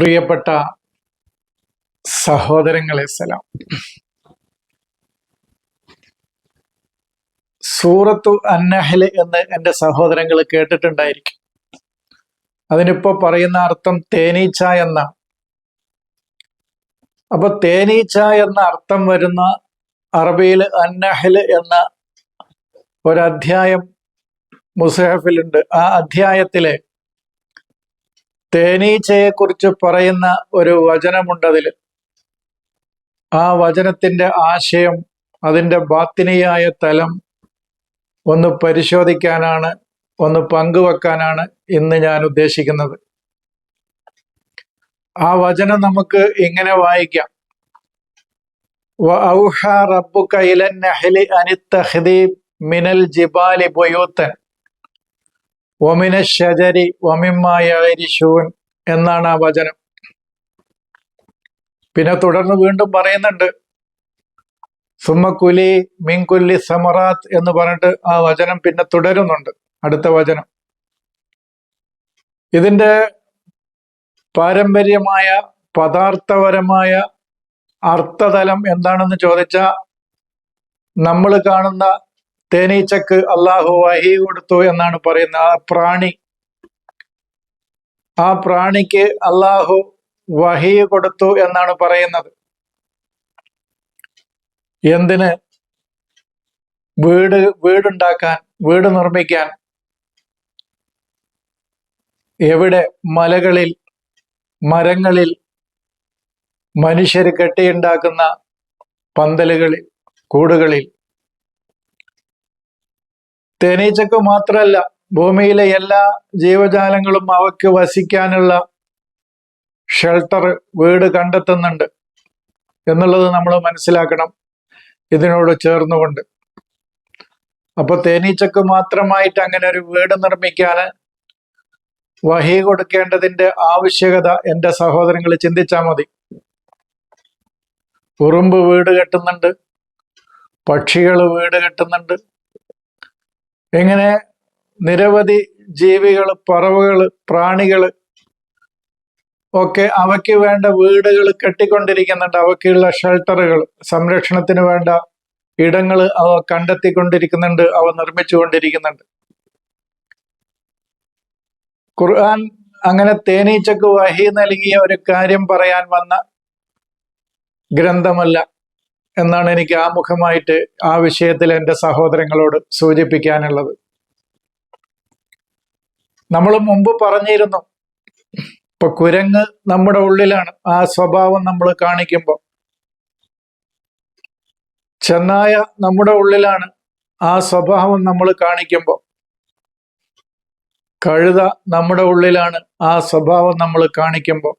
പ്രിയപ്പെട്ട സഹോദരങ്ങളെ സലാം. സൂറത്തു അന്നഹൽ എന്ന് എന്റെ സഹോദരങ്ങൾ കേട്ടിട്ടുണ്ടായിരിക്കും. അതിനിപ്പോ പറയുന്ന അർത്ഥം തേനീച്ച എന്ന. അപ്പൊ തേനീച്ച എന്ന അർത്ഥം വരുന്ന അറബിയിൽ അന്നഹൽ എന്ന ഒരധ്യായം മുസഹഫിലുണ്ട്. ആ അധ്യായത്തിലെ തേനീച്ചയെ കുറിച്ച് പറയുന്ന ഒരു വചനമുണ്ട് അതിൽ ആ വചനത്തിന്റെ ആശയം അതിന്റെ ബാത്തിനിയായ തലം ഒന്ന് പരിശോധിക്കാനാണ് ഒന്ന് പങ്കുവെക്കാനാണ് ഇന്ന് ഞാൻ ഉദ്ദേശിക്കുന്നത്. ആ വചനം നമുക്ക് ഇങ്ങനെ വായിക്കാം. മിനൽ ജിബാലി ബൊയൂത്തൻ ഒമിന ഷജരി ഒമിമായൂൻ എന്നാണ് ആ വചനം. പിന്നെ തുടർന്ന് വീണ്ടും പറയുന്നുണ്ട് സുമ്മക്കുലി മിങ്കുല്ലി സമറാത്ത് എന്ന് പറഞ്ഞിട്ട് ആ വചനം പിന്നെ തുടരുന്നുണ്ട് അടുത്ത വചനം. ഇതിന്റെ പാരമ്പര്യമായ പദാർത്ഥപരമായ അർത്ഥതലം എന്താണെന്ന് ചോദിച്ചാൽ നമ്മൾ കാണുന്ന തേനീച്ചക്ക് അള്ളാഹു വഹി കൊടുത്തു എന്നാണ് പറയുന്നത് ആ പ്രാണി. ആ പ്രാണിക്ക് അള്ളാഹു വഹി കൊടുത്തു എന്നാണ് പറയുന്നത്. എന്തിന്? വീട് വീടുണ്ടാക്കാൻ വീട് നിർമ്മിക്കാൻ. എവിടെ? മലകളിൽ മരങ്ങളിൽ മനുഷ്യർ കെട്ടിയുണ്ടാക്കുന്ന പന്തലുകളിൽ കൂടുകളിൽ. തേനീച്ചക്ക് മാത്രമല്ല ഭൂമിയിലെ എല്ലാ ജീവജാലങ്ങളും അവയ്ക്ക് വസിക്കാനുള്ള ഷെൽട്ടർ വീട് കണ്ടെത്തുന്നുണ്ട് എന്നുള്ളത് നമ്മൾ മനസ്സിലാക്കണം. ഇതിനോട് ചേർന്നുകൊണ്ട്. അപ്പൊ തേനീച്ചക്ക് മാത്രമായിട്ട് അങ്ങനെ ഒരു വീട് നിർമ്മിക്കാൻ വഹി കൊടുക്കേണ്ടതിന്റെ ആവശ്യകത എന്റെ സഹോദരങ്ങൾ ചിന്തിച്ചാൽ മതി. ഉറുമ്പ് വീട് കെട്ടുന്നുണ്ട് പക്ഷികൾ വീട് കെട്ടുന്നുണ്ട് ഇങ്ങനെ നിരവധി ജീവികൾ പറവുകൾ പ്രാണികൾ ഒക്കെ അവയ്ക്ക് വേണ്ട വീടുകൾ കെട്ടിക്കൊണ്ടിരിക്കുന്നുണ്ട്. അവയ്ക്കുള്ള ഷെൽട്ടറുകൾ സംരക്ഷണത്തിന് വേണ്ട ഇടങ്ങൾ അവ കണ്ടെത്തിക്കൊണ്ടിരിക്കുന്നുണ്ട് അവ നിർമ്മിച്ചുകൊണ്ടിരിക്കുന്നുണ്ട്. ഖുർആൻ അങ്ങനെ തേനീച്ചക്ക് വഹി നൽകിയ ഒരു കാര്യം പറയാൻ വന്ന ഗ്രന്ഥമല്ല. എന്നാണ് എനിക്ക് ആമുഖമായിട്ട് ആ വിഷയത്തിൽ എന്റെ സഹോദരങ്ങളോട് സൂചിപ്പിക്കാനുള്ളത്. നമ്മൾ മുമ്പ് പറഞ്ഞിരുന്നു ഇപ്പൊ കുരങ്ങ് നമ്മുടെ ഉള്ളിലാണ് ആ സ്വഭാവം നമ്മൾ കാണിക്കുമ്പോൾ ചെന്നായ നമ്മുടെ ഉള്ളിലാണ് ആ സ്വഭാവം നമ്മൾ കാണിക്കുമ്പോൾ കഴുത നമ്മുടെ ഉള്ളിലാണ് ആ സ്വഭാവം നമ്മൾ കാണിക്കുമ്പോൾ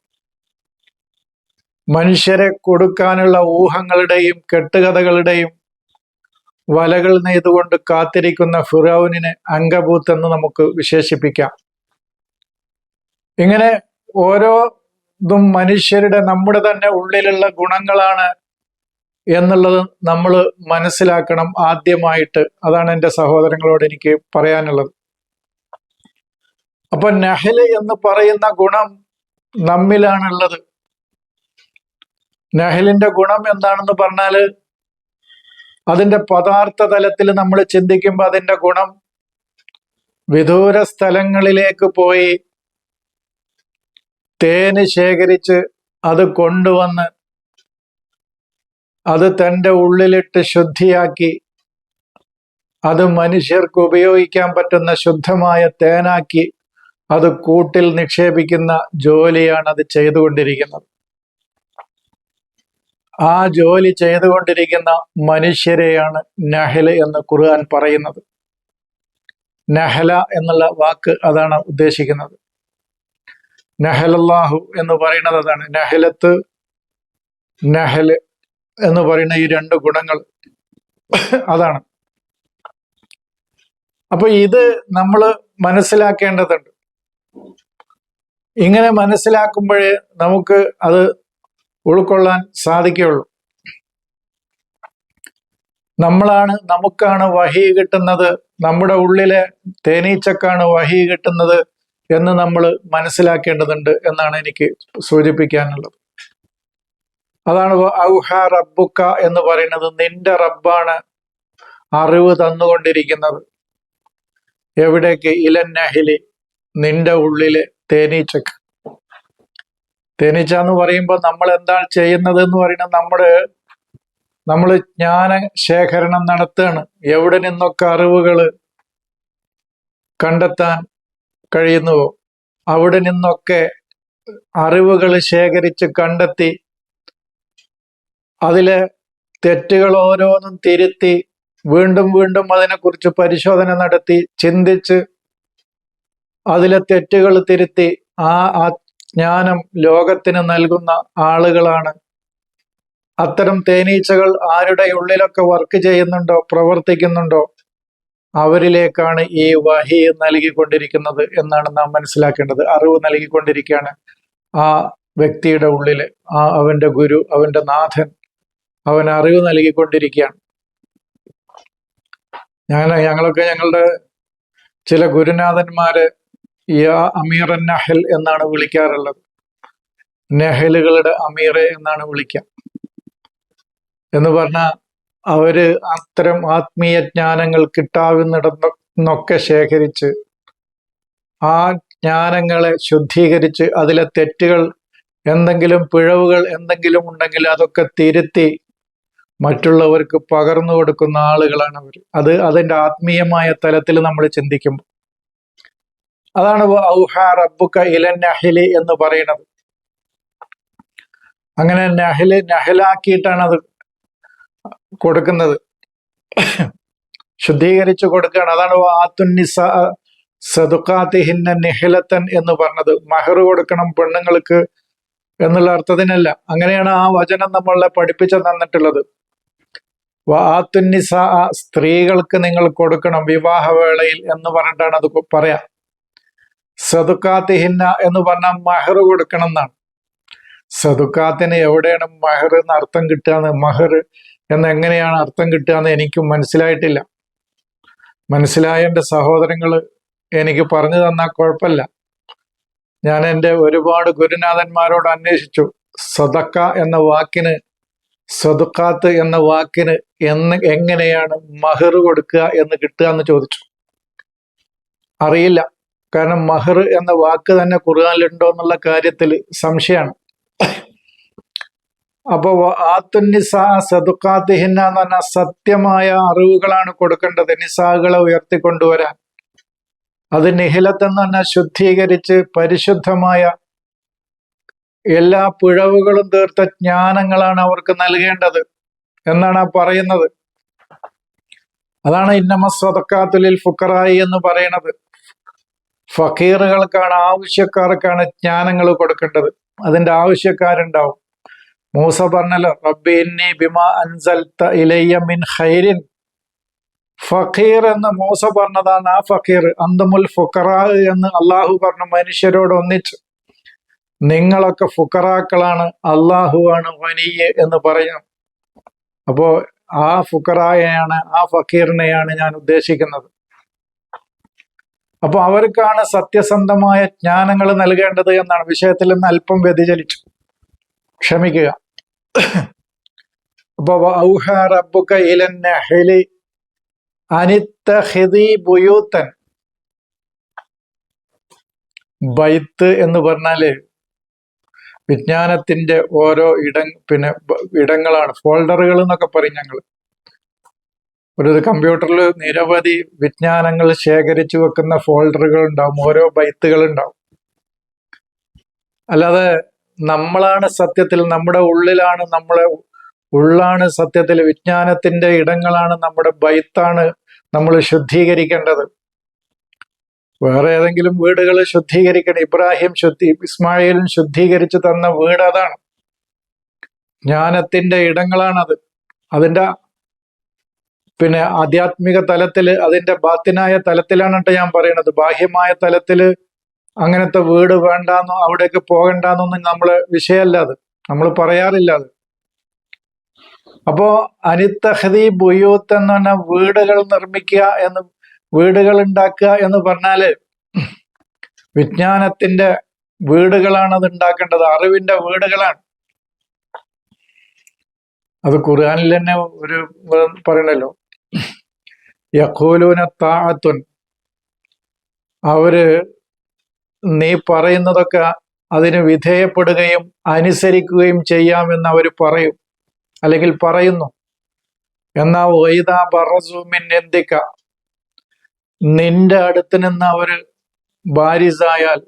മനുഷ്യരെ കൊടുക്കാനുള്ള ഊഹങ്ങളുടെയും കെട്ടുകഥകളുടെയും വലകൾ നെയ്തുകൊണ്ട് കാത്തിരിക്കുന്ന ഫിറൌനിന് അംഗഭൂത്ത് എന്ന് നമുക്ക് വിശേഷിപ്പിക്കാം. ഇങ്ങനെ ഓരോ മനുഷ്യരുടെ നമ്മുടെ തന്നെ ഉള്ളിലുള്ള ഗുണങ്ങളാണ് എന്നുള്ളത് നമ്മൾ മനസ്സിലാക്കണം ആദ്യമായിട്ട്. അതാണ് എന്റെ സഹോദരങ്ങളോട് എനിക്ക് പറയാനുള്ളത്. അപ്പൊ നഹൽ എന്ന് പറയുന്ന ഗുണം നമ്മിലാണുള്ളത്. നഹലിന്റെ ഗുണം എന്താണെന്ന് പറഞ്ഞാൽ അതിന്റെ പദാർത്ഥ തലത്തിൽ നമ്മൾ ചിന്തിക്കുമ്പോൾ അതിന്റെ ഗുണം വിദൂര സ്ഥലങ്ങളിലേക്ക് പോയി തേന് ശേഖരിച്ച് അത് കൊണ്ടുവന്ന് അത് തന്റെ ഉള്ളിലിട്ട് ശുദ്ധിയാക്കി അത് മനുഷ്യർക്ക് ഉപയോഗിക്കാൻ പറ്റുന്ന ശുദ്ധമായ തേനാക്കി അത് കൂട്ടിൽ നിക്ഷേപിക്കുന്ന ജോലിയാണ് അത് ചെയ്തുകൊണ്ടിരിക്കുന്നത്. ആ ജോലി ചെയ്തുകൊണ്ടിരിക്കുന്ന മനുഷ്യരെയാണ് നഹല എന്ന് ഖുർആൻ പറയുന്നത്. നഹല എന്നുള്ള വാക്ക് അതാണ് ഉദ്ദേശിക്കുന്നത്. നഹലല്ലാഹു എന്ന് പറയുന്നത് അതാണ്. നഹലത്ത് നഹൽ എന്ന് പറയുന്ന ഈ രണ്ട് ഗുണങ്ങൾ അതാണ്. അപ്പൊ ഇത് നമ്മൾ മനസ്സിലാക്കേണ്ടതുണ്ട്. ഇങ്ങനെ മനസ്സിലാക്കുമ്പോഴേ നമുക്ക് അത് ഉൾക്കൊള്ളാൻ സാധിക്കുകയുള്ളൂ. നമ്മളാണ് നമുക്കാണ് വഹി കിട്ടുന്നത്. നമ്മുടെ ഉള്ളിലെ തേനീച്ചക്കാണ് വഹി കിട്ടുന്നത് എന്ന് നമ്മൾ മനസ്സിലാക്കേണ്ടതുണ്ട് എന്നാണ് എനിക്ക് സൂചിപ്പിക്കാനുള്ളത്. അതാണ് ഔഹ റബ്ബുക്ക എന്ന് പറയുന്നത്. നിന്റെ റബ്ബാണ് അറിവ് തന്നുകൊണ്ടിരിക്കുന്നത്. എവിടേക്ക്? ഇലന്നഹിലി നിന്റെ ഉള്ളിലെ തേനീച്ചക്ക്. തേനീച്ച എന്ന് പറയുമ്പോൾ നമ്മൾ എന്താണ് ചെയ്യുന്നത് എന്ന് പറയുന്നത് നമ്മുടെ നമ്മൾ ജ്ഞാന ശേഖരണം നടത്തുകയാണ്. എവിടെ നിന്നൊക്കെ അറിവുകൾ കണ്ടെത്താൻ കഴിയുന്നുവോ അവിടെ നിന്നൊക്കെ അറിവുകൾ ശേഖരിച്ച് കണ്ടെത്തി അതിലെ തെറ്റുകൾ ഓരോന്നും തിരുത്തി വീണ്ടും വീണ്ടും അതിനെക്കുറിച്ച് പരിശോധന നടത്തി ചിന്തിച്ച് അതിലെ തെറ്റുകൾ തിരുത്തി ആ ആ ജ്ഞാനം ലോകത്തിന് നൽകുന്ന ആളുകളാണ്. അത്തരം തേനീച്ചകൾ ആരുടെ ഉള്ളിലൊക്കെ വർക്ക് ചെയ്യുന്നുണ്ടോ പ്രവർത്തിക്കുന്നുണ്ടോ അവരിലേക്കാണ് ഈ വഹി നൽകിക്കൊണ്ടിരിക്കുന്നത് എന്നാണ് നാം മനസ്സിലാക്കേണ്ടത്. അറിവ് നൽകിക്കൊണ്ടിരിക്കുകയാണ് ആ വ്യക്തിയുടെ ഉള്ളിൽ ആ അവന്റെ ഗുരു അവന്റെ നാഥൻ അവൻ അറിവ് നൽകിക്കൊണ്ടിരിക്കുകയാണ്. ഞാൻ ഞങ്ങളൊക്കെ ഞങ്ങളുടെ ചില ഗുരുനാഥന്മാര് യാ അമീർ നഹൽ എന്നാണ് വിളിക്കാറുള്ളത്. നെഹലുകളുടെ അമീറെ എന്നാണ് വിളിക്കാം. എന്ന് പറഞ്ഞാൽ അവർ അത്തരം ആത്മീയ ജ്ഞാനങ്ങൾ കിട്ടാവുന്നിടന്നൊക്കെ ശേഖരിച്ച് ആ ജ്ഞാനങ്ങളെ ശുദ്ധീകരിച്ച് അതിലെ തെറ്റുകൾ എന്തെങ്കിലും പിഴവുകൾ എന്തെങ്കിലും ഉണ്ടെങ്കിൽ അതൊക്കെ തിരുത്തി മറ്റുള്ളവർക്ക് പകർന്നു കൊടുക്കുന്ന ആളുകളാണ് അവർ അത് അതിന്റെ ആത്മീയമായ തലത്തിൽ നമ്മൾ ചിന്തിക്കുമ്പോൾ. അതാണ് ഔഹ എന്ന് പറയുന്നത്. അങ്ങനെ നഹൽ നഹലാക്കിയിട്ടാണ് അത് കൊടുക്കുന്നത്. ശുദ്ധീകരിച്ചു കൊടുക്കുകയാണ്. അതാണ് ആത്തുന്നിസ സതുക്കാത്തിഹിന്ന നിഹിലത്തൻ എന്ന് പറഞ്ഞത്. മഹർ കൊടുക്കണം പെണ്ണുങ്ങൾക്ക് എന്നുള്ള അർത്ഥത്തിനല്ല. അങ്ങനെയാണ് ആ വചനം നമ്മളെ പഠിപ്പിച്ചു തന്നിട്ടുള്ളത്. ആത്തുന്നിസ സ്ത്രീകൾക്ക് നിങ്ങൾ കൊടുക്കണം വിവാഹവേളയിൽ എന്ന് പറഞ്ഞിട്ടാണ് അത് പറയാം. സതുക്കാത്തിഹിന്ന എന്ന് പറഞ്ഞാൽ മഹർ കൊടുക്കണം എന്നാണ് സതുക്കാത്തിന് എവിടെയാണ് മഹർ എന്ന് അർത്ഥം കിട്ടുകയെന്ന് മഹർ എന്ന് എങ്ങനെയാണ് അർത്ഥം കിട്ടുക എന്ന് എനിക്കും മനസ്സിലായിട്ടില്ല. മനസ്സിലായ എന്റെ സഹോദരങ്ങൾ എനിക്ക് പറഞ്ഞു തന്നാൽ കുഴപ്പമില്ല. ഞാൻ എന്റെ ഒരുപാട് ഗുരുനാഥന്മാരോട് അന്വേഷിച്ചു. സദക്ക എന്ന വാക്കിന് സതുക്കാത്ത് എന്ന വാക്കിന് എന്ന് എങ്ങനെയാണ് മഹർ കൊടുക്കുക എന്ന് കിട്ടുക എന്ന് ചോദിച്ചു. അറിയില്ല. കാരണം മഹർ എന്ന വാക്ക് തന്നെ ഖുർആാനിലുണ്ടോ എന്നുള്ള കാര്യത്തിൽ സംശയമാണ്. അപ്പോ ആത്തുന്നിസ സതുക്കാത്തിഹിന്ന എന്ന് പറഞ്ഞാൽ സത്യമായ അറിവുകളാണ് കൊടുക്കേണ്ടത്. നിസാകളെ ഉയർത്തിക്കൊണ്ടുവരാൻ. അത് നിഹിലത്തെന്ന് പറഞ്ഞാൽ ശുദ്ധീകരിച്ച് പരിശുദ്ധമായ എല്ലാ പിഴവുകളും തീർത്ത ജ്ഞാനങ്ങളാണ് അവർക്ക് നൽകേണ്ടത് എന്നാണ് പറയുന്നത്. അതാണ് ഇന്നമ സ്വതക്കാത്തുലിൽ ഫുക്കറായി എന്ന് പറയുന്നത്. ഫക്കീറുകൾക്കാണ് ആവശ്യക്കാർക്കാണ് ജ്ഞാനങ്ങൾ കൊടുക്കേണ്ടത്. അതിന്റെ ആവശ്യക്കാരുണ്ടാവും. മൂസ പറഞ്ഞല്ലോ റബ്ബിന്നി ബിമാ അൻസൽത്ത ഇലയ്യ മിൻ ഹൈരിൻ ഫക്കീർ എന്ന് മൂസ പറഞ്ഞതാണ് ആ ഫക്കീർ. അന്തമുൽ ഫുക്കറാ എന്ന് അള്ളാഹു പറഞ്ഞു മനുഷ്യരോട് ഒന്നിച്ചു. നിങ്ങളൊക്കെ ഫുക്കറാക്കളാണ് അള്ളാഹുവാണ് വനിയ എന്ന് പറയണം അപ്പോ ആ ഫുക്കറായാണ് ആ ഫക്കീറിനെയാണ് ഞാൻ ഉദ്ദേശിക്കുന്നത്. അപ്പൊ അവർക്കാണ് സത്യസന്ധമായ ജ്ഞാനങ്ങൾ നൽകേണ്ടത് എന്നാണ്. വിഷയത്തിൽ നിന്ന് അല്പം വ്യതിചലിച്ചു. ക്ഷമിക്കുക. അപ്പൊ റബ്ബുക ഇലൻ നഹലി അനിത്തഹിദി ബുയൂത്തൻ ബൈത്ത് എന്ന് പറഞ്ഞാൽ വിജ്ഞാനത്തിന്റെ ഓരോ ഇടം പിന്നെ ഇടങ്ങളാണ്. ഫോൾഡറുകൾ എന്നൊക്കെ പറയും ഞങ്ങൾ ഒരു കമ്പ്യൂട്ടറിൽ നിരവധി വിജ്ഞാനങ്ങൾ ശേഖരിച്ചു വെക്കുന്ന ഫോൾഡറുകൾ ഉണ്ടാവും ഓരോ ബൈത്തുകൾ ഉണ്ടാവും അല്ലാതെ നമ്മളാണ് സത്യത്തിൽ നമ്മുടെ ഉള്ളിലാണ് നമ്മളെ ഉള്ളാണ് സത്യത്തിൽ വിജ്ഞാനത്തിന്റെ ഇടങ്ങളാണ് നമ്മുടെ ബൈത്താണ് നമ്മൾ ശുദ്ധീകരിക്കേണ്ടത്. വേറെ ഏതെങ്കിലും വീടുകൾ ശുദ്ധീകരിക്കണം. ഇബ്രാഹിം ശുദ്ധി ഇസ്മായിലും ശുദ്ധീകരിച്ചു തന്ന വീട് അതാണ്. ജ്ഞാനത്തിന്റെ ഇടങ്ങളാണത്. അതിന്റെ പിന്നെ ആധ്യാത്മിക തലത്തിൽ അതിന്റെ ബാത്തിനായ തലത്തിലാണ് ഞാൻ പറയുന്നത്. ബാഹ്യമായ തലത്തിൽ അങ്ങനത്തെ വീട് വേണ്ടാന്നോ അവിടേക്ക് പോകണ്ടെന്നൊന്നും നമ്മൾ വിഷയമല്ല അത്. നമ്മൾ പറയാറില്ല അത്. അപ്പോ അനിത്തഹദി ബുയൂത്ത് എന്ന് പറഞ്ഞ വീടുകൾ നിർമ്മിക്കുക എന്ന് വീടുകൾ ഉണ്ടാക്കുക എന്ന് പറഞ്ഞാൽ വിജ്ഞാനത്തിന്റെ വീടുകളാണ് അത് ഉണ്ടാക്കേണ്ടത്. അറിവിന്റെ വീടുകളാണ്. അത് ഖുർആാനിൽ തന്നെ ഒരു പറയണല്ലോ യഖൂലൂന താഅത്തുൻ അവർ നീ പറയുന്നതൊക്കെ അതിന് വിധേയപ്പെടുകയും അനുസരിക്കുകയും ചെയ്യാമെന്ന് അവർ പറയും. അല്ലെങ്കിൽ പറയുന്നു. എന്നാ വൈദാ ബറസൂമിൻ എന്തിക്ക നിന്റെ അടുത്ത് നിന്ന് അവർ ബാരിസായാൽ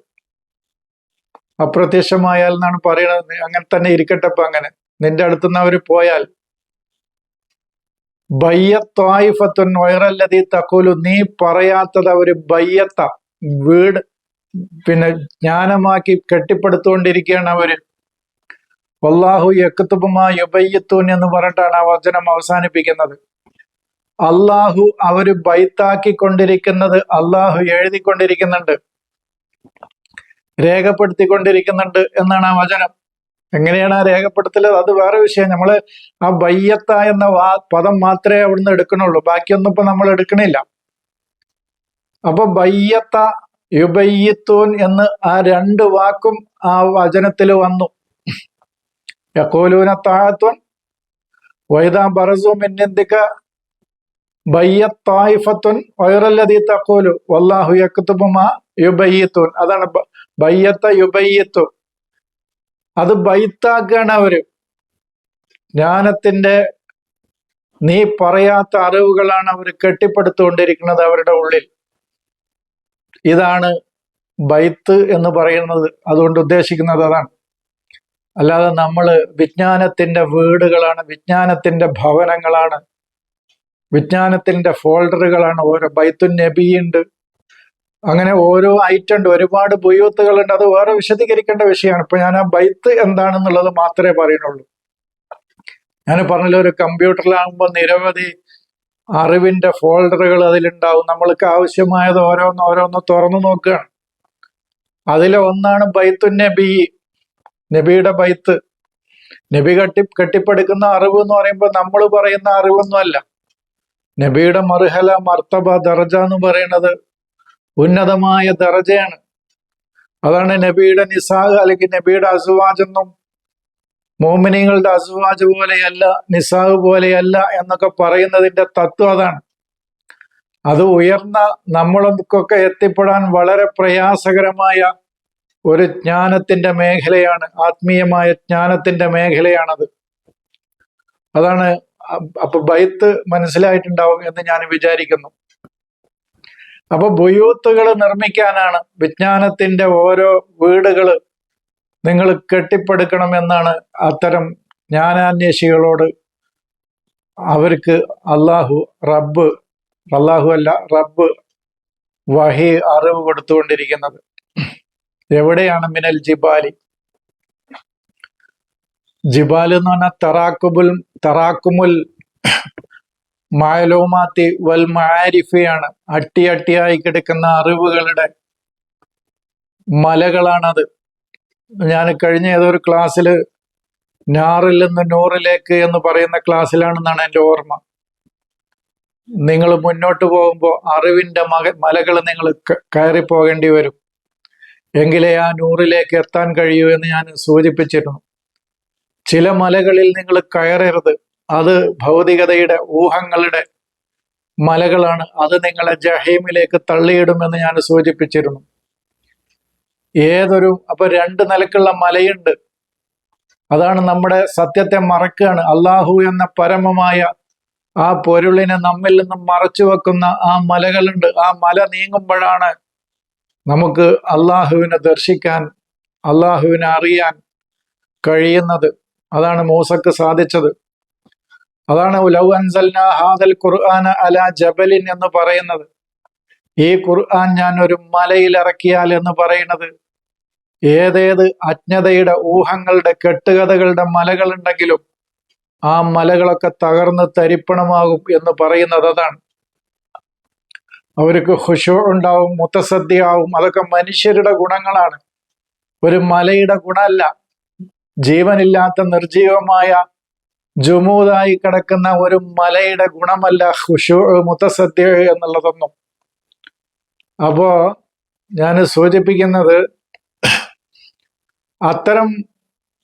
അപ്രത്യക്ഷമായാൽ എന്നാണ് പറയുന്നത് അങ്ങനെ തന്നെ ഇരിക്കട്ടെ അപ്പൊ അങ്ങനെ. നിന്റെ അടുത്തുനിന്ന് അവർ പോയാൽ ബയ്യത്തായിഫത്തുൻ വയറല്ലതി തക്കൂലു നീ പറയാത്തത് അവർ ബയ്യത്ത വീട് പിന്നെ ജ്ഞാനമാക്കി കെട്ടിപ്പടുത്തുകൊണ്ടിരിക്കുകയാണ് അവർ. വല്ലാഹു യക്തുബുമാ യുബയ്യത്തൂൻ എന്ന് പറഞ്ഞിട്ടാണ് ആ വചനം അവസാനിപ്പിക്കുന്നത്. അള്ളാഹു അവർ ബൈത്താക്കിക്കൊണ്ടിരിക്കുന്നത് അള്ളാഹു എഴുതിക്കൊണ്ടിരിക്കുന്നുണ്ട് രേഖപ്പെടുത്തിക്കൊണ്ടിരിക്കുന്നുണ്ട് എന്നാണ് ആ വചനം. എങ്ങനെയാണ് ആ രേഖപ്പെടുത്തൽ അത് വേറെ വിഷയം. നമ്മൾ ആ ബയ്യത്ത എന്ന പദം മാത്രമേ അവിടുന്ന് എടുക്കണുള്ളൂ. ബാക്കിയൊന്നും ഇപ്പൊ നമ്മൾ എടുക്കണില്ല. അപ്പൊ ബയ്യത്ത യുബയ്യത്തൂൻ എന്ന് ആ രണ്ട് വാക്കും ആ വചനത്തിൽ വന്നു. യക്കോലൂന താഴത്തുൻ വൈദാ ബറസു മിന്നിന്തിക്ക ബയ്യത്തായിഫത്തുൻ വൈറല്ലതി തക്കോലു വല്ലാഹു യക്തുബുമാ യുബയ്യത്തൂൻ. അതാണ് ബയ്യത്ത യുബയ്യത്തു അത് ബൈത്താക്കാണ് അവർ ജ്ഞാനത്തിന്റെ നീ പറയാത്ത അറിവുകളാണ് അവർ കെട്ടിപ്പടുത്തുകൊണ്ടിരിക്കുന്നത് അവരുടെ ഉള്ളിൽ. ഇതാണ് ബൈത്ത് എന്ന് പറയുന്നത് അതുകൊണ്ട് ഉദ്ദേശിക്കുന്നത് അതാണ്. അല്ലാതെ നമ്മൾ വിജ്ഞാനത്തിന്റെ വീടുകളാണ് വിജ്ഞാനത്തിന്റെ ഭവനങ്ങളാണ് വിജ്ഞാനത്തിന്റെ ഫോൾഡറുകളാണ് ഓരോ ബൈത്തു നബിയുണ്ട്. അങ്ങനെ ഓരോ ഐറ്റം ഉണ്ട് ഒരുപാട് ബുയൂത്തുകളുണ്ട്. അത് വേറെ വിശദീകരിക്കേണ്ട വിഷയമാണ്. ഇപ്പൊ ഞാൻ ആ ബൈത്ത് എന്താണെന്നുള്ളത് മാത്രമേ പറയുന്നുള്ളൂ. ഞാൻ പറഞ്ഞില്ല ഒരു കമ്പ്യൂട്ടറിലാകുമ്പോൾ നിരവധി അറിവിന്റെ ഫോൾഡറുകൾ അതിലുണ്ടാവും. നമ്മൾക്ക് ആവശ്യമായത് ഓരോന്ന് ഓരോന്ന് തുറന്നു നോക്കുകയാണ്. അതിലെ ഒന്നാണ് ബൈത്തു നബി. നബിയുടെ ബൈത്ത്. നബി കട്ടി കെട്ടിപ്പടുക്കുന്ന അറിവ് എന്ന് പറയുമ്പോൾ നമ്മൾ പറയുന്ന അറിവൊന്നുമല്ല. നബിയുടെ മർഹല മർത്തബ ദർജ എന്ന് പറയുന്നത് ഉന്നതമായ ദർജയാണ്. അതാണ് നബിയുടെ നിസാഹ് അല്ലെങ്കിൽ നബിയുടെ അസുവാജ് എന്നും മോമിനിങ്ങളുടെ അസുവാജ് പോലെയല്ല നിസാഹ് പോലെയല്ല എന്നൊക്കെ പറയുന്നതിന്റെ തത്വം അതാണ്. അത് ഉയർന്ന നമ്മളൊക്കെ എത്തിപ്പെടാൻ വളരെ പ്രയാസകരമായ ഒരു ജ്ഞാനത്തിന്റെ മേഖലയാണ് ആത്മീയമായ ജ്ഞാനത്തിന്റെ മേഖലയാണത്. അതാണ് അപ്പൊ ബൈത്ത് മനസ്സിലായിട്ടുണ്ടാവും എന്ന് ഞാൻ വിചാരിക്കുന്നു. അപ്പൊ ബുയൂത്തുകൾ നിർമ്മിക്കാനാണ് വിജ്ഞാനത്തിന്റെ ഓരോ വീടുകൾ നിങ്ങൾ കെട്ടിപ്പടുക്കണമെന്നാണ് അത്തരം ജ്ഞാനാന്വേഷികളോട് അവർക്ക് അള്ളാഹു റബ്ബ് അള്ളാഹു അല്ല റബ്ബ് വഹി അറിവ് കൊടുത്തുകൊണ്ടിരിക്കുന്നത്. എവിടെയാണ് മിനൽ ജിബാലി? ജിബാൽ എന്ന് പറഞ്ഞാൽ തറാക്കുബുൽ തറാക്കുമുൽ മായലോമാത്തി വൽ മാരിഫയാണ് അട്ടി അട്ടിയായി കിടക്കുന്ന അറിവുകളുടെ മലകളാണത്. ഞാൻ കഴിഞ്ഞ ഏതൊരു ക്ലാസ്സിൽ ഞാറിൽ നിന്ന് നൂറിലേക്ക് എന്ന് പറയുന്ന ക്ലാസ്സിലാണെന്നാണ് എന്റെ ഓർമ്മ. നിങ്ങൾ മുന്നോട്ട് പോകുമ്പോൾ അറിവിന്റെ മക മലകൾ നിങ്ങൾ കയറി പോകേണ്ടി വരും. എങ്കിലേ ആ നൂറിലേക്ക് എത്താൻ കഴിയൂ എന്ന് ഞാൻ സൂചിപ്പിച്ചിരുന്നു. ചില മലകളിൽ നിങ്ങൾ കയറരുത്. അത് ഭൗതികതയുടെ ഊഹങ്ങളുടെ മലകളാണ്. അത് നിങ്ങളെ ജഹീമിലേക്ക് തള്ളിയിടുമെന്ന് ഞാൻ സൂചിപ്പിച്ചിരുന്നു. ഏതൊരു അപ്പൊ രണ്ട് നിലക്കുള്ള മലയുണ്ട്. അതാണ് നമ്മുടെ സത്യത്തെ മറക്കുകയാണ് അള്ളാഹു എന്ന പരമമായ ആ പൊരുളിനെ നമ്മിൽ നിന്നും മറച്ചു വെക്കുന്ന ആ മലകളുണ്ട്. ആ മല നീങ്ങുമ്പോഴാണ് നമുക്ക് അള്ളാഹുവിനെ ദർശിക്കാൻ അള്ളാഹുവിനെ അറിയാൻ കഴിയുന്നത്. അതാണ് മൂസക്ക് സാധിച്ചത്. അതാണ് ലൗ അൻസൽന ഹാദൽ ഖുർആന അല ജബലിൻ എന്ന് പറയുന്നത്. ഈ ഖുർആൻ ഞാൻ ഒരു മലയിൽ ഇറക്കിയാൽ എന്ന് പറയുന്നത്. ഏതേത് അജ്ഞതയുടെ ഊഹങ്ങളുടെ കെട്ടുകഥകളുടെ മലകളുണ്ടെങ്കിലും ആ മലകളൊക്കെ തകർന്ന് തരിപ്പണമാകും എന്ന് പറയുന്നത് അതാണ്. അവർക്ക് ഹുഷോ ഉണ്ടാവും മുത്തസദ്യയാവും അതൊക്കെ മനുഷ്യരുടെ ഗുണങ്ങളാണ്. ഒരു മലയുടെ ഗുണമല്ല. ജീവനില്ലാത്ത നിർജീവമായ ജുമൂതായി കിടക്കുന്ന ഒരു മലയുടെ ഗുണമല്ല ഹുഷു മുത്തസദ്യ എന്നുള്ളതൊന്നും. അപ്പോ ഞാൻ സൂചിപ്പിക്കുന്നത് അത്തരം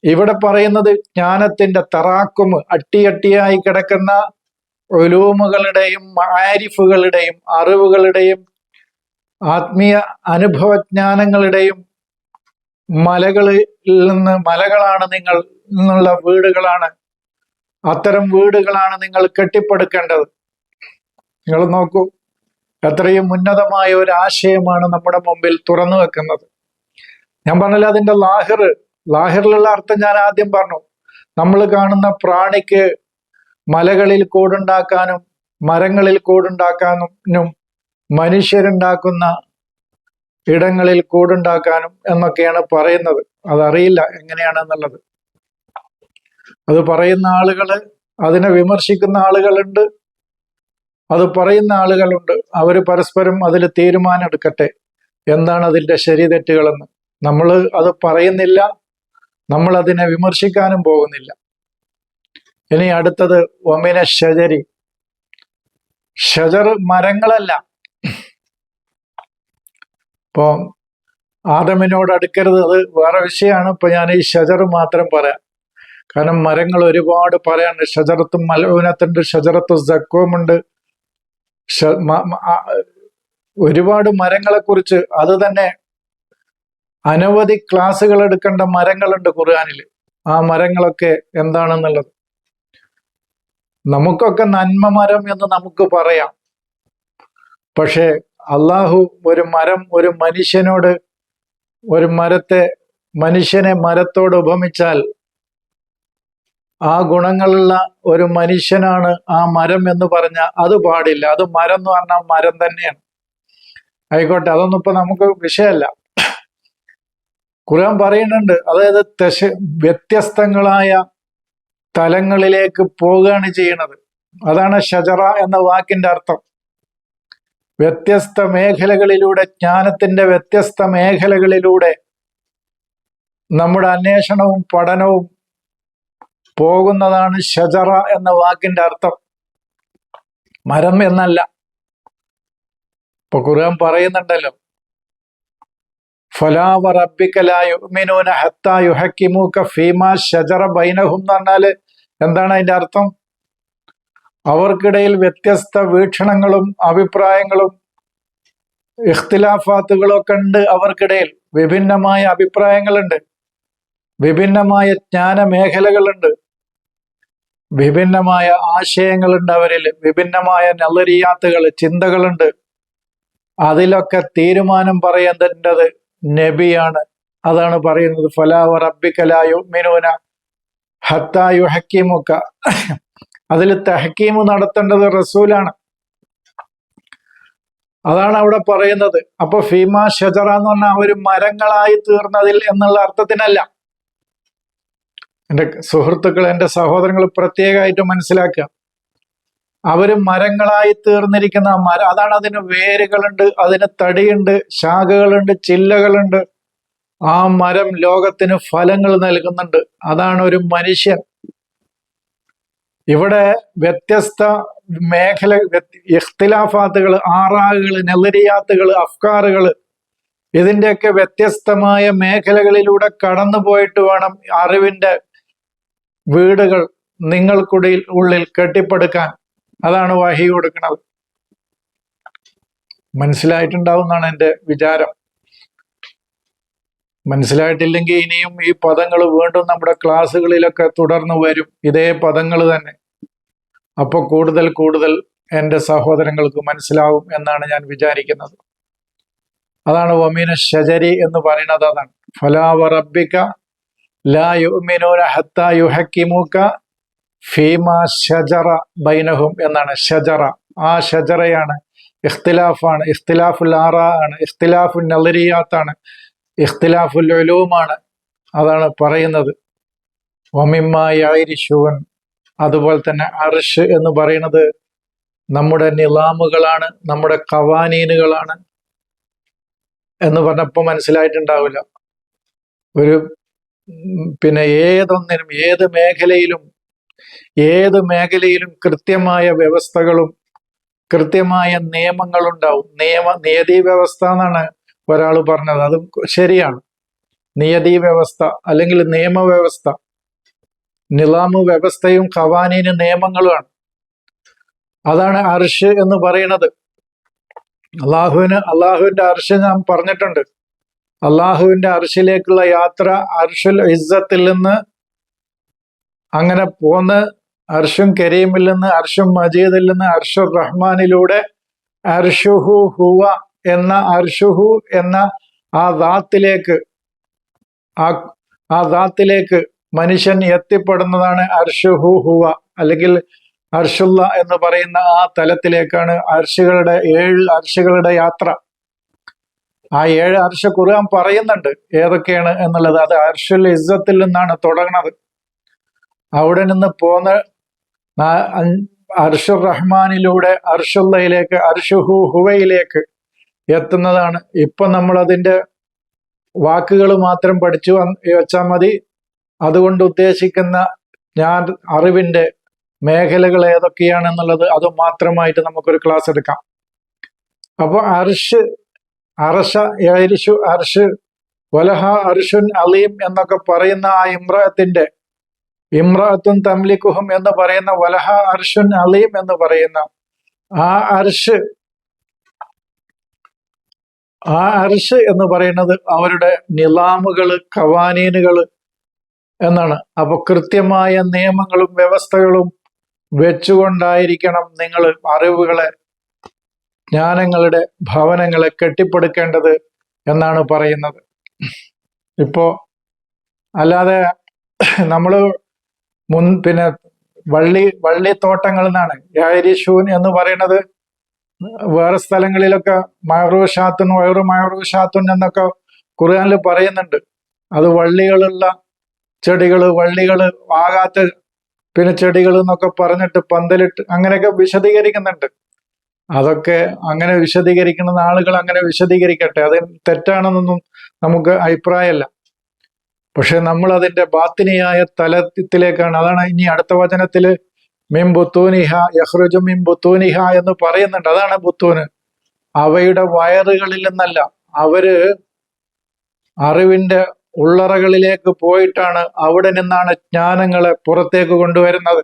ഇവിടെ പറയുന്നത് ജ്ഞാനത്തിന്റെ തറാക്കും അട്ടിയട്ടിയായി കിടക്കുന്ന ഒലൂമുകളുടെയും ആരിഫുകളുടെയും അറിവുകളുടെയും ആത്മീയ അനുഭവജ്ഞാനങ്ങളുടെയും മലകളിൽ നിന്ന് മലകളാണ് നിങ്ങൾ എന്നുള്ള വീടുകളാണ് അത്തരം വീടുകളാണ് നിങ്ങൾ കെട്ടിപ്പടുക്കേണ്ടത്. നിങ്ങൾ നോക്കൂ എത്രയും ഉന്നതമായ ഒരു ആശയമാണ് നമ്മുടെ മുമ്പിൽ തുറന്നു വെക്കുന്നത്. ഞാൻ പറഞ്ഞില്ല അതിന്റെ ലാഹിർ ലാഹിറിലുള്ള അർത്ഥം ഞാൻ ആദ്യം പറഞ്ഞു. നമ്മൾ കാണുന്ന പ്രാണിക്ക് മലകളിൽ കൂടുണ്ടാക്കാനും മരങ്ങളിൽ കൂടുണ്ടാക്കാനും മനുഷ്യരുണ്ടാക്കുന്ന ഇടങ്ങളിൽ കൂടുണ്ടാക്കാനും എന്നൊക്കെയാണ് പറയുന്നത്. അതറിയില്ല എങ്ങനെയാണെന്നുള്ളത്. അത് പറയുന്ന ആളുകൾ അതിനെ വിമർശിക്കുന്ന ആളുകളുണ്ട്. അത് പറയുന്ന ആളുകളുണ്ട്. അവർ പരസ്പരം അതിൽ തീരുമാനം എടുക്കട്ടെ. എന്താണ് അതിന്റെ ശരി തെറ്റുകളെന്ന്. നമ്മൾ അത് പറയുന്നില്ല. നമ്മൾ അതിനെ വിമർശിക്കാനും പോകുന്നില്ല. ഇനി അടുത്തത് ഒമിന ഷജരി. ഷജർ മരങ്ങളല്ല. ഇപ്പോ ആദമിനോട് അടുക്കരുത്. അത് വേറെ വിഷയമാണ്. ഇപ്പൊ ഞാൻ ഈ ഷജർ മാത്രം പറയാം. കാരണം മരങ്ങൾ ഒരുപാട് പറയാനുണ്ട്. ഷജറത്തും മലവനത്തുണ്ട് ഷജറത്തു സക്കോമുണ്ട് ഒരുപാട് മരങ്ങളെ കുറിച്ച് അത് തന്നെ അനവധി ക്ലാസ്സുകൾ എടുക്കേണ്ട മരങ്ങളുണ്ട് ഖുർആാനിൽ ആ മരങ്ങളൊക്കെ എന്താണെന്നുള്ളത്? നമുക്കൊക്കെ നന്മ മരം എന്ന് നമുക്ക് പറയാം. പക്ഷേ അള്ളാഹു ഒരു മരം ഒരു മനുഷ്യനോട് ഒരു മരത്തെ മനുഷ്യനെ മരത്തോട് ഉപമിച്ചാൽ ആ ഗുണങ്ങളുള്ള ഒരു മനുഷ്യനാണ് ആ മരം എന്ന് പറഞ്ഞ അത് പാടില്ല. അത് മരം എന്ന് പറഞ്ഞാൽ മരം തന്നെയാണ്. ആയിക്കോട്ടെ അതൊന്നും ഇപ്പൊ നമുക്ക് വിഷയമല്ല. ഖുർആൻ പറയുന്നുണ്ട് അതായത് തെശ വ്യത്യസ്തങ്ങളായ തലങ്ങളിലേക്ക് പോവുകയാണ് ചെയ്യുന്നത്. അതാണ് ഷജറ എന്ന വാക്കിന്റെ അർത്ഥം. വ്യത്യസ്ത മേഖലകളിലൂടെ ജ്ഞാനത്തിന്റെ വ്യത്യസ്ത മേഖലകളിലൂടെ നമ്മുടെ അന്വേഷണവും പഠനവും പോകുന്നതാണ് ഷജറ എന്ന വാക്കിന്റെ അർത്ഥം. മരം എന്നല്ല. ഇപ്പൊ ഖുർആൻ പറയുന്നുണ്ടല്ലോ. ഫലാവ റബ്ബിക്കലായുമിനൂന ഹത്താ യുഹക്കിമൂക ഫീമാ ഷജറ ബൈനഹും എന്ന് പറഞ്ഞാൽ എന്താണ് അതിന്റെ അർത്ഥം? അവർക്കിടയിൽ വ്യത്യസ്ത വീക്ഷണങ്ങളും അഭിപ്രായങ്ങളും ഇഖ്തിലാഫാത്തുകളൊക്കെ ഉണ്ട് അവർക്കിടയിൽ. വിഭിന്നമായ അഭിപ്രായങ്ങളുണ്ട്. വിഭിന്നമായ ജ്ഞാന മേഖലകളുണ്ട് വിഭിന്നമായ ആശയങ്ങളുണ്ട് അവരിൽ. വിഭിന്നമായ നല്ലരിയാത്തുകൾ ചിന്തകളുണ്ട്. അതിലൊക്കെ തീരുമാനം പറയേണ്ടത് നബിയാണ്. അതാണ് പറയുന്നത് ഫലാവ റബ്ബിക്കലായു മിനൂന ഹത്തായു ഹക്കീമുക്ക അതിൽ തഹക്കീമ് നടത്തേണ്ടത് റസൂലാണ്. അതാണ് അവിടെ പറയുന്നത്. അപ്പൊ ഫീമ ഷജറ എന്ന് പറഞ്ഞാൽ അവർ മരങ്ങളായി തീർന്നതിൽ എന്നുള്ള അർത്ഥത്തിനല്ല. എന്റെ സുഹൃത്തുക്കൾ എന്റെ സഹോദരങ്ങൾ പ്രത്യേകമായിട്ട് മനസ്സിലാക്കുക. അവർ മരങ്ങളായി തീർന്നിരിക്കുന്ന മരം അതാണ് അതിന് വേരുകളുണ്ട് അതിന് തടിയുണ്ട് ശാഖകളുണ്ട് ചില്ലകളുണ്ട്. ആ മരം ലോകത്തിന് ഫലങ്ങൾ നൽകുന്നുണ്ട്. അതാണ് ഒരു മനുഷ്യൻ. ഇവിടെ വ്യത്യസ്ത മേഖല ഇഖ്തിലാഫാത്തുകൾ ആറാകുകൾ നെലരിയാത്തുകൾ അഫ്കാറുകൾ ഇതിന്റെയൊക്കെ വ്യത്യസ്തമായ മേഖലകളിലൂടെ കടന്നു പോയിട്ട് വേണം അറിവിന്റെ വീടുകൾ നിങ്ങൾക്കുടയിൽ ഉള്ളിൽ കെട്ടിപ്പടുക്കാൻ അതാണ് വഹി കൊടുക്കുന്നത് മനസ്സിലായിട്ടുണ്ടാവും എന്നാണ് എന്റെ വിചാരം. മനസ്സിലായിട്ടില്ലെങ്കിൽ ഇനിയും ഈ പദങ്ങൾ വീണ്ടും നമ്മുടെ ക്ലാസ്സുകളിലൊക്കെ തുടർന്ന് വരും. ഇതേ പദങ്ങൾ തന്നെ. അപ്പോൾ കൂടുതൽ കൂടുതൽ എന്റെ സഹോദരങ്ങൾക്ക് മനസ്സിലാവും എന്നാണ് ഞാൻ വിചാരിക്കുന്നത്. അതാണ് വമീന ഷജരി എന്ന് പറയുന്നത് അതാണ്. ഫലാവ ലാ ബൈനഹും എന്നാണ് ഷജറ ആ ഷജറയാണ് ഇഖ്തിലാഫാണ്. ഇഖ്തിലാഫുൽ ആറ ആണ്. ഇഖ്തിലാഫുൽ നളരിയാത്താണ് ഇഖ്തിലാഫുൽ ഉലൂമാണ് അതാണ് പറയുന്നത്. ഒമിമ്മായിരിശുവൻ അതുപോലെ തന്നെ അർഷ് എന്ന് പറയുന്നത് നമ്മുടെ നിലാമുകളാണ് നമ്മുടെ കവാനീനുകളാണ് എന്ന് പറഞ്ഞപ്പോൾ മനസ്സിലായിട്ടുണ്ടാവില്ല. ഒരു പിന്നെ ഏതൊന്നിനും ഏത് മേഖലയിലും ഏത് മേഖലയിലും കൃത്യമായ വ്യവസ്ഥകളും കൃത്യമായ നിയമങ്ങളുണ്ടാവും. നിയമ നിയതി വ്യവസ്ഥ എന്നാണ് ഒരാൾ പറഞ്ഞത്. അതും ശരിയാണ്. നിയതി വ്യവസ്ഥ അല്ലെങ്കിൽ നിയമവ്യവസ്ഥ നിലാമു വ്യവസ്ഥയും ഖവാനീന് നിയമങ്ങളുമാണ്. അതാണ് അർഷ് എന്ന് പറയുന്നത്. അള്ളാഹുവിന് അള്ളാഹുവിന്റെ അർഷ് ഞാൻ പറഞ്ഞിട്ടുണ്ട്. അള്ളാഹുവിന്റെ അർഷിലേക്കുള്ള യാത്ര അർഷുൽ ഇസ്സത്തിൽ നിന്ന് അങ്ങനെ പോന്ന് അർഷും കരീമിൽ നിന്ന് അർഷും മജീദിൽ നിന്ന് അർഷുർ റഹ്മാനിലൂടെ അർഷുഹു ഹുവ എന്ന അർഷുഹു എന്ന ആ ദാത്തിലേക്ക് ആ ആ ദാത്തിലേക്ക് മനുഷ്യൻ എത്തിപ്പെടുന്നതാണ് അർഷുഹു ഹുവ അല്ലെങ്കിൽ അർഷുല്ല എന്ന് പറയുന്ന ആ തലത്തിലേക്കാണ് അർഷുകളുടെ ഏഴ് അർഷുകളുടെ യാത്ര. ആ ഏഴ് അർഷ ഖുർആൻ പറയുന്നുണ്ട് ഏതൊക്കെയാണ് എന്നുള്ളത്. അത് അർഷുൽ ഇസ്സത്തിൽ നിന്നാണ് തുടങ്ങുന്നത് അവിടെ നിന്ന് പോന്ന് അർഷുർ റഹ്മാനിലൂടെ അർഷുല്ലയിലേക്ക് അർഷുഹു ഹുവയിലേക്ക് എത്തുന്നതാണ്. ഇപ്പൊ നമ്മൾ അതിന്റെ വാക്കുകൾ മാത്രം പഠിച്ചു വെച്ചാൽ മതി. അതുകൊണ്ട് ഉദ്ദേശിക്കുന്ന ഞാൻ അറിവിന്റെ മേഖലകൾ ഏതൊക്കെയാണെന്നുള്ളത് അത് മാത്രമായിട്ട് നമുക്കൊരു ക്ലാസ് എടുക്കാം. അപ്പോൾ അർഷ് അർഷ ഏരിഷു അർഷ് വലഹ അർഷുൻ അലീം എന്നൊക്കെ പറയുന്ന ആ ഇമ്രത്തിന്റെ ഇമ്രത്തുൻ തംലിക്കുഹും എന്ന് പറയുന്ന വലഹ അർഷുൻ അലീം എന്ന് പറയുന്ന ആ അർഷ് ആ അർഷ് എന്ന് പറയുന്നത് അവരുടെ നിലാമുകൾ കവാനീനുകൾ എന്നാണ്. അപ്പൊ കൃത്യമായ നിയമങ്ങളും വ്യവസ്ഥകളും വെച്ചുകൊണ്ടായിരിക്കണം നിങ്ങൾ അറിവുകളെ ജ്ഞാനങ്ങളുടെ ഭവനങ്ങളെ കെട്ടിപ്പടുക്കേണ്ടത് എന്നാണ് പറയുന്നത്. ഇപ്പോ അല്ലാതെ നമ്മൾ മുൻ പിന്നെ വള്ളി വള്ളിത്തോട്ടങ്ങൾ എന്നാണ്. യാരിഷൂൻ എന്ന് പറയുന്നത് വേറെ സ്ഥലങ്ങളിലൊക്കെ മയറു ഷാത്തുൻ വയറു മയറു ഷാത്തുൻ എന്നൊക്കെ ഖുർആാനിൽ പറയുന്നുണ്ട്. അത് വള്ളികളുള്ള ചെടികൾ വള്ളികൾ ആകാത്ത പിന്നെ ചെടികൾ എന്നൊക്കെ പറഞ്ഞിട്ട് പന്തലിട്ട് അങ്ങനെയൊക്കെ വിശദീകരിക്കുന്നുണ്ട്. അതൊക്കെ അങ്ങനെ വിശദീകരിക്കുന്ന ആളുകൾ അങ്ങനെ വിശദീകരിക്കട്ടെ. അത് തെറ്റാണെന്നൊന്നും നമുക്ക് അഭിപ്രായമല്ല. പക്ഷെ നമ്മൾ അതിന്റെ ബാത്തിനിയായ തലത്തിലേക്കാണ്. അതാണ് ഇനി അടുത്ത വചനത്തിൽ മിം ബുത്തൂനിഹ യഹ്റുജു മിം ബുത്തൂനിഹ എന്ന് പറയുന്നുണ്ട്. അതാണ് ബുത്തൂന്. അവയുടെ വയറുകളിൽ നിന്നല്ല. അവർ അറിവിന്റെ ഉള്ളറകളിലേക്ക് പോയിട്ടാണ് അവിടെ നിന്നാണ് ജ്ഞാനങ്ങളെ പുറത്തേക്ക് കൊണ്ടുവരുന്നത്.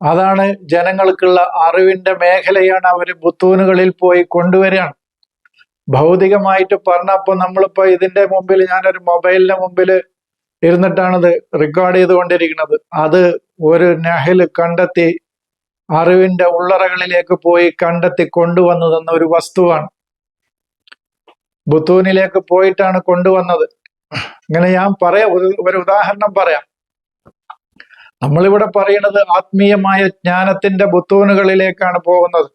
അതാണ് ജനങ്ങൾക്കുള്ള അറിവിന്റെ മേഖലയാണ് അവർ ബുത്തൂനുകളിൽ പോയി കൊണ്ടുവരികയാണ്. ഭൗതികമായിട്ട് പറഞ്ഞപ്പോ നമ്മളിപ്പോ ഇതിന്റെ മുമ്പിൽ ഞാനൊരു മൊബൈലിന്റെ മുമ്പിൽ ഇരുന്നിട്ടാണിത് റെക്കോർഡ് ചെയ്തുകൊണ്ടിരിക്കുന്നത്. അത് ഒരു നഹൽ കണ്ടെത്തി അറിവിന്റെ ഉള്ളറകളിലേക്ക് പോയി കണ്ടെത്തി കൊണ്ടുവന്നതെന്ന ഒരു വസ്തുവാണ്. ബുത്തൂനിലേക്ക് പോയിട്ടാണ് കൊണ്ടുവന്നത്. ഇങ്ങനെ ഞാൻ പറയാം ഒരു ഉദാഹരണം പറയാം. നമ്മളിവിടെ പറയുന്നത് ആത്മീയമായ ജ്ഞാനത്തിന്റെ ബുത്തൂനുകളിലേക്കാണ് പോകുന്നത്.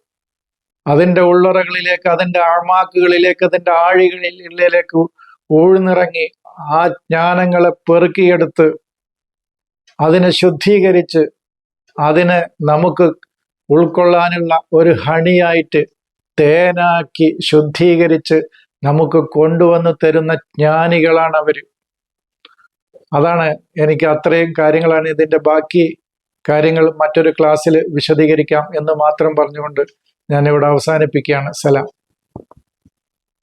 അതിന്റെ ഉള്ളറകളിലേക്ക് അതിന്റെ ആമാക്കുകളിലേക്ക് അതിന്റെ ആഴികളിലേക്ക് ഊഴ്ന്നിറങ്ങി ആ ജ്ഞാനങ്ങളെ പെറുക്കിയെടുത്ത് അതിനെ ശുദ്ധീകരിച്ച് അതിനെ നമുക്ക് ഉൾക്കൊള്ളാനുള്ള ഒരു ഹണിയായിട്ട് തേനാക്കി ശുദ്ധീകരിച്ച് നമുക്ക് കൊണ്ടുവന്ന് തരുന്ന ജ്ഞാനികളാണ് അവർ അതാണ് എനിക്ക് അത്രയും കാര്യങ്ങളാണ് ഇതിന്റെ ബാക്കി കാര്യങ്ങൾ മറ്റൊരു ക്ലാസ്സിൽ വിശദീകരിക്കാം എന്ന് മാത്രം പറഞ്ഞുകൊണ്ട് ഞാനിവിടെ അവസാനിപ്പിക്കുകയാണ്. സലാം.